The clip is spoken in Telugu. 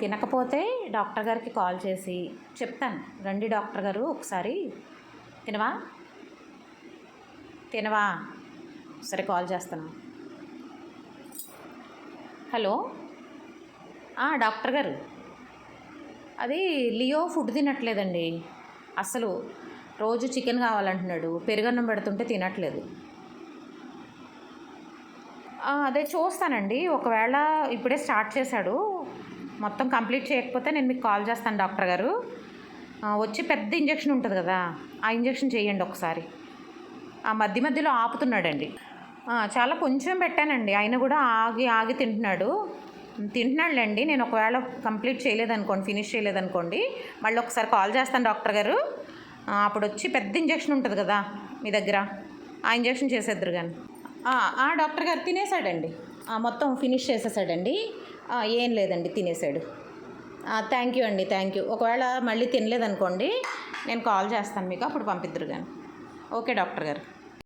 తినకపోతే డాక్టర్ గారికి కాల్ చేసి చెప్తాను. రండి డాక్టర్ గారు ఒకసారి తినవా? తినవా? సరే కాల్ చేస్తాను. హలో? డాక్టర్ గారు. అది లియో ఫుడ్ తినట్లేదండి. అసలు రోజు చికెన్ కావాలంటున్నాడు. పెరుగన్నం పెడుతుంటే తినట్లేదు. అదే చూస్తానండి. ఒకవేళ ఇప్పుడే స్టార్ట్ చేశాడు. మొత్తం కంప్లీట్ చేయకపోతే నేను మీకు కాల్ చేస్తాను డాక్టర్ గారు. వచ్చి పెద్ద ఇంజెక్షన్ ఉంటుంది కదా ఆ ఇంజెక్షన్ చేయండి ఒకసారి. ఆ మధ్య మధ్యలో ఆపుతున్నాడండి. చాలా కొంచెం పెట్టానండి ఆయన కూడా ఆగి ఆగి తింటున్నాడు. తింటున్నాడులేండి నేను ఒకవేళ కంప్లీట్ చేయలేదనుకోండి ఫినిష్ చేయలేదనుకోండి మళ్ళీ ఒకసారి కాల్ చేస్తాను డాక్టర్ గారు. అప్పుడు వచ్చి పెద్ద ఇంజెక్షన్ ఉంటుంది కదా మీ దగ్గర ఆ ఇంజెక్షన్ చేసేద్దరు కానీ ఆ, డాక్టర్ గారు తినేసాడండి మొత్తం ఫినిష్ చేసేసాడండి. ఏం లేదండి తినేసాడు. థ్యాంక్ యూ అండి థ్యాంక్ యూ ఒకవేళ మళ్ళీ తినలేదనుకోండి నేను కాల్ చేస్తాను మీకు అప్పుడు పంపిద్దరు కానీ ఓకే డాక్టర్ గారు.